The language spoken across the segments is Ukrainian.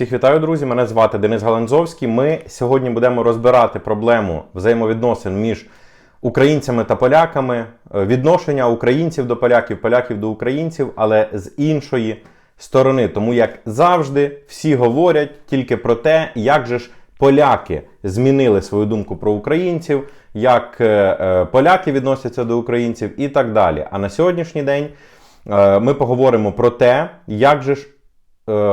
Всіх вітаю, друзі! Мене звати Денис Галанзовський. Ми сьогодні будемо розбирати проблему взаємовідносин між українцями та поляками, е, відношення українців до поляків, поляків до українців, але з іншої сторони. Тому, як завжди, всі говорять тільки про те, як же ж поляки змінили свою думку про українців, як е, е, поляки відносяться до українців і так далі. А на сьогоднішній день ми поговоримо про те, як же ж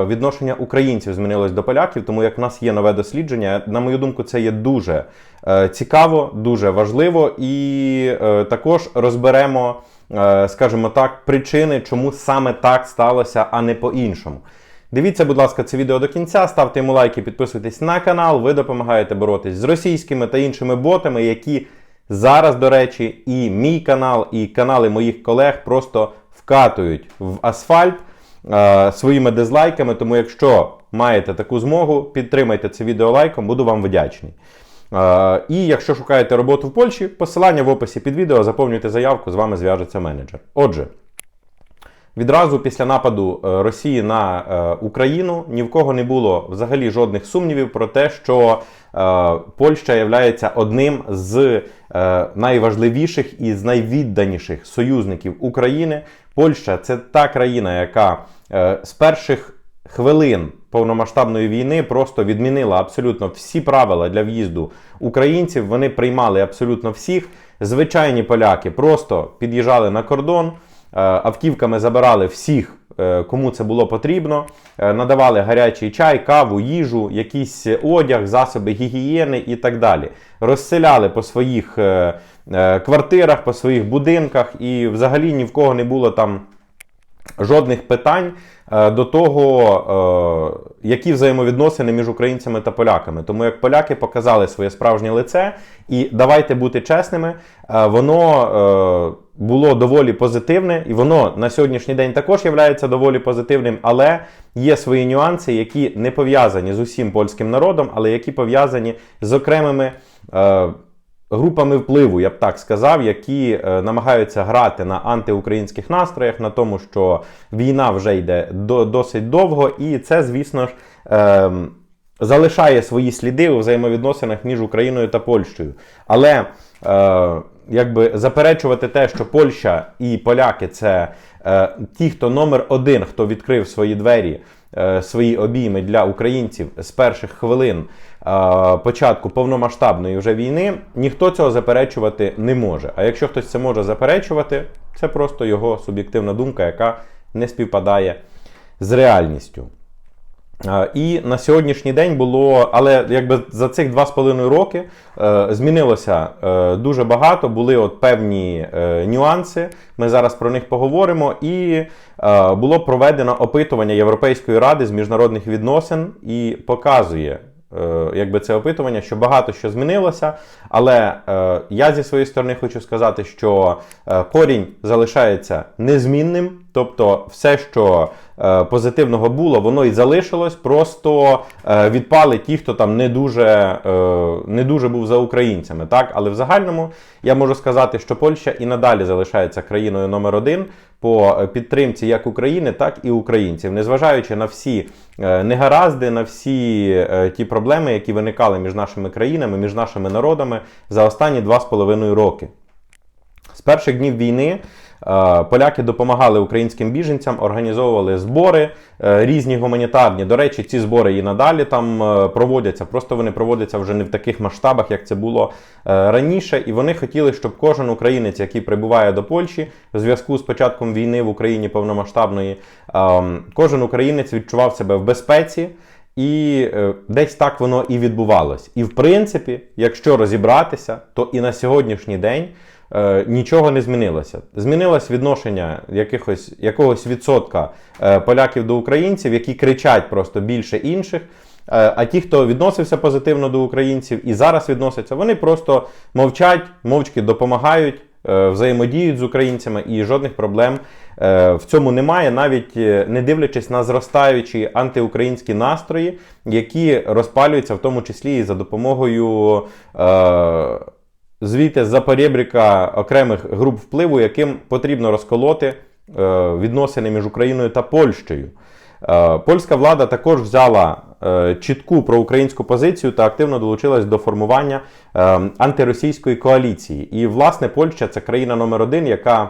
відношення українців змінилось до поляків, тому як в нас є нове дослідження. На мою думку, це є дуже е, цікаво, дуже важливо, і е, також розберемо, е, скажімо так, причини, чому саме так сталося, а не по-іншому. Дивіться, будь ласка, це відео до кінця, ставте йому лайки, підписуйтесь на канал. Ви допомагаєте боротись з російськими та іншими ботами, які зараз, до речі, і мій канал, і канали моїх колег просто вкатують в асфальт е, своїми дизлайками. Тому, якщо маєте таку змогу, підтримайте це відео лайком, буду вам вдячний. Е, і якщо шукаєте роботу в Польщі, посилання в описі під відео, заповнюйте заявку, з вами зв'яжеться менеджер. Отже. Відразу після нападу е, Росії на Україну ні в кого не було взагалі жодних сумнівів про те, що Польща є одним з найважливіших і з найвідданіших союзників України. Польща це та країна, яка з перших хвилин повномасштабної війни просто відмінила абсолютно всі правила для в'їзду українців. Вони приймали абсолютно всіх. Звичайні поляки просто під'їжджали на кордон. Е, Автівками забирали всіх, е, кому це було потрібно, е, надавали гарячий чай, каву, їжу, якийсь одяг, засоби гігієни і так далі. Розселяли по своїх е, е, квартирах, по своїх будинках, і взагалі ні в кого не було там жодних питань е, до того, е, які взаємовідносини між українцями та поляками. Тому як поляки показали своє справжнє лице, і давайте бути чесними, е, воно було доволі позитивне, і воно на сьогоднішній день також є доволі позитивним, але є свої нюанси, які не пов'язані з усім польським народом, але які пов'язані з окремими. Групами впливу, я б так сказав, які е, намагаються грати на антиукраїнських настроях, на тому, що війна вже йде до, досить довго, і це, звісно ж, е, залишає свої сліди у взаємовідносинах між Україною та Польщею. Але е, якби заперечувати те, що Польща і поляки це е, ті, хто номер один, хто відкрив свої двері. е, Свої обійми для українців з перших хвилин е, початку повномасштабної вже війни, ніхто цього заперечувати не може. А якщо хтось це може заперечувати, це просто його суб'єктивна думка, яка не співпадає з реальністю. І на сьогоднішній день було, але якби за цих два з половиною роки е, змінилося е, дуже багато. Були от певні е, нюанси. Ми зараз про них поговоримо. І було проведено опитування Європейської ради з міжнародних відносин і показує. Якби це опитування, що багато що змінилося, але я зі своєї сторони хочу сказати, що корінь залишається незмінним, тобто все, що е, позитивного було, воно і залишилось. Просто е, відпали ті, хто там не дуже, е, не дуже був за українцями. Так, але в загальному я можу сказати, що Польща і надалі залишається країною номер один по е, підтримці як України, так і українців, незважаючи на всі е, негаразди, на всі е, ті проблеми, які виникали між нашими країнами, між нашими народами за останні два з половиною роки. З перших днів війни поляки допомагали українським біженцям, організовували збори е, різні гуманітарні. До речі, ці збори і надалі там е, проводяться. Просто вони проводяться вже не в таких масштабах, як це було е, раніше. І вони хотіли, щоб кожен українець, який прибуває до Польщі в зв'язку з початком війни в Україні повномасштабної, е, кожен українець відчував себе в безпеці. І е, десь так воно і відбувалось. І в принципі, якщо розібратися, то і на сьогоднішній день е, нічого не змінилося. Змінилось відношення якихось, якогось відсотка е, поляків до українців, які кричать просто більше інших. Е, А ті, хто відносився позитивно до українців і зараз відносяться, вони просто мовчать, мовчки допомагають, е, взаємодіють з українцями, і жодних проблем е, в цьому немає, навіть не дивлячись на зростаючі антиукраїнські настрої, які розпалюються в тому числі і за допомогою. Звідти з-за перебріка окремих груп впливу, яким потрібно розколоти е, відносини між Україною та Польщею. Е, Польська влада також взяла е, чітку проукраїнську позицію та активно долучилась до формування е, антиросійської коаліції. І, власне, Польща це країна номер один, яка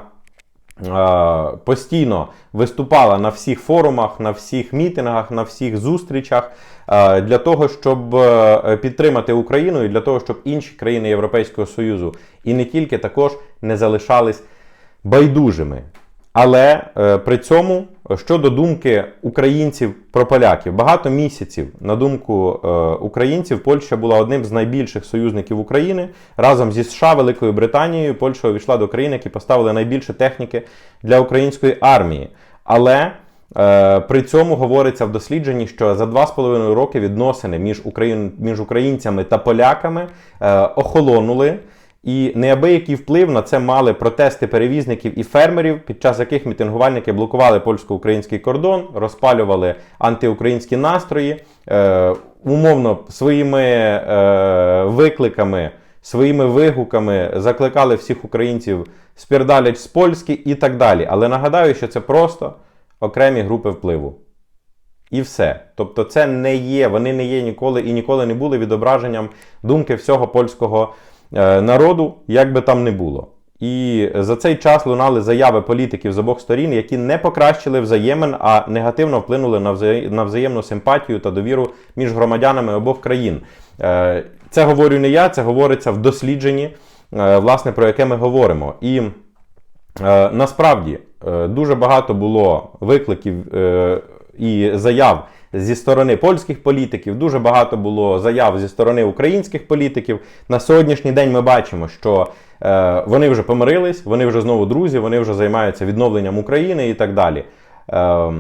постійно виступала на всіх форумах, на всіх мітингах, на всіх зустрічах е, для того, щоб е, підтримати Україну і для того, щоб інші країни Європейського Союзу і не тільки також не залишались байдужими. Але е, при цьому щодо думки українців про поляків, багато місяців, на думку е, українців, Польща була одним з найбільших союзників України. Разом зі США, Великою Британією, Польща увійшла до країн, які поставили найбільше техніки для української армії. Але е, при цьому говориться в дослідженні, що за два з половиною роки відносини між, Україн, між українцями та поляками е, охолонули. І неабиякий вплив на це мали протести перевізників і фермерів, під час яких мітингувальники блокували польсько-український кордон, розпалювали антиукраїнські настрої, е, умовно своїми е, викликами, своїми вигуками закликали всіх українців спірдалять з польськи і так далі. Але нагадаю, що це просто окремі групи впливу. І все. Тобто, це не є, вони не є ніколи і ніколи не були відображенням думки всього польського народу, як би там не було. І за цей час лунали заяви політиків з обох сторін, які не покращили взаємин, а негативно вплинули на, взаєм, на взаємну симпатію та довіру між громадянами обох країн. Е, це говорю не я, це говориться в дослідженні, е, власне, про яке ми говоримо. І е, насправді е, дуже багато було викликів е, і заяв зі сторони польських політиків, дуже багато було заяв зі сторони українських політиків. На сьогоднішній день ми бачимо, що е, вони вже помирились, вони вже знову друзі, вони вже займаються відновленням України і так далі. Е,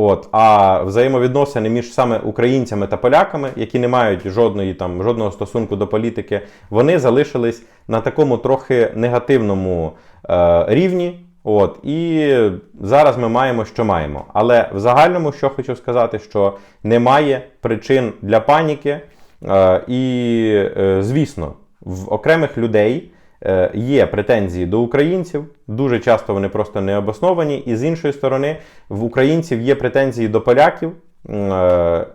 От, а взаємовідносини між саме українцями та поляками, які не мають жодної там жодного стосунку до політики, вони залишились на такому трохи негативному е, рівні. От, і зараз ми маємо, що маємо. Але в загальному, що хочу сказати, що немає причин для паніки. Е, і, е, звісно, в окремих людей е, є претензії до українців. Дуже часто вони просто не обосновані. І з іншої сторони, в українців є претензії до поляків, е,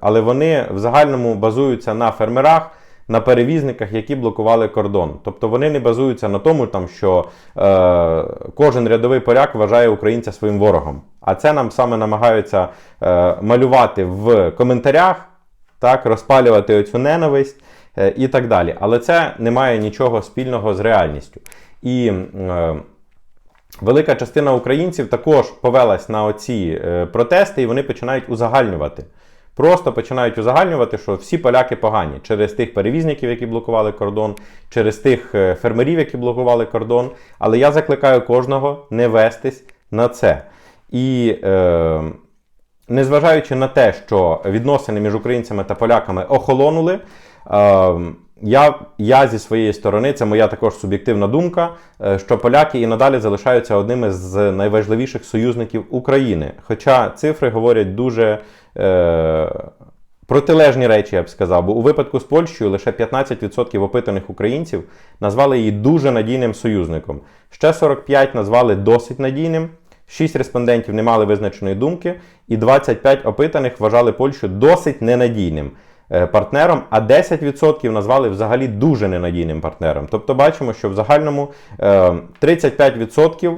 але вони в загальному базуються на фермерах на перевізниках, які блокували кордон. Тобто вони не базуються на тому, там, що е, кожен рядовий поляк вважає українця своїм ворогом. А це нам саме намагаються е, малювати в коментарях, так, розпалювати оцю ненависть е, і так далі. Але це не має нічого спільного з реальністю. І е, велика частина українців також повелась на оці е, протести, і вони починають узагальнювати. Просто починають узагальнювати, що всі поляки погані через тих перевізників, які блокували кордон, через тих е, фермерів, які блокували кордон. Але я закликаю кожного не вестись на це. І е, незважаючи на те, що відносини між українцями та поляками охолонули, е, я, я зі своєї сторони, це моя також суб'єктивна думка, е, що поляки і надалі залишаються одними з найважливіших союзників України. Хоча цифри говорять дуже е, протилежні речі, я б сказав. Бо у випадку з Польщею лише 15% опитаних українців назвали її дуже надійним союзником. Ще 45% назвали досить надійним. 6 респондентів не мали визначеної думки, і 25 опитаних вважали Польщу досить ненадійним партнером, а 10% назвали взагалі дуже ненадійним партнером. Тобто бачимо, що в загальному е, 35%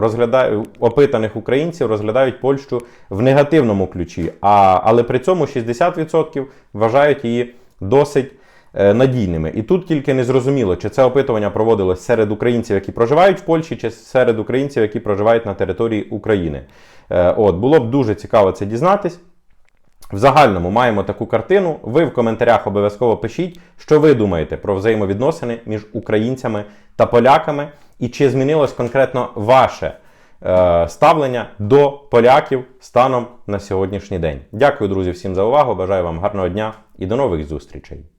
розглядає, опитаних українців розглядають Польщу в негативному ключі, а, але при цьому 60% вважають її досить е, надійними. І тут тільки не зрозуміло, чи це опитування проводилось серед українців, які проживають в Польщі, чи серед українців, які проживають на території України. Е, От, було б дуже цікаво це дізнатись. В загальному маємо таку картину. Ви в коментарях обов'язково пишіть, що ви думаєте про взаємовідносини між українцями та поляками, і чи змінилось конкретно ваше е, ставлення до поляків станом на сьогоднішній день. Дякую, друзі, всім за увагу. Бажаю вам гарного дня і до нових зустрічей.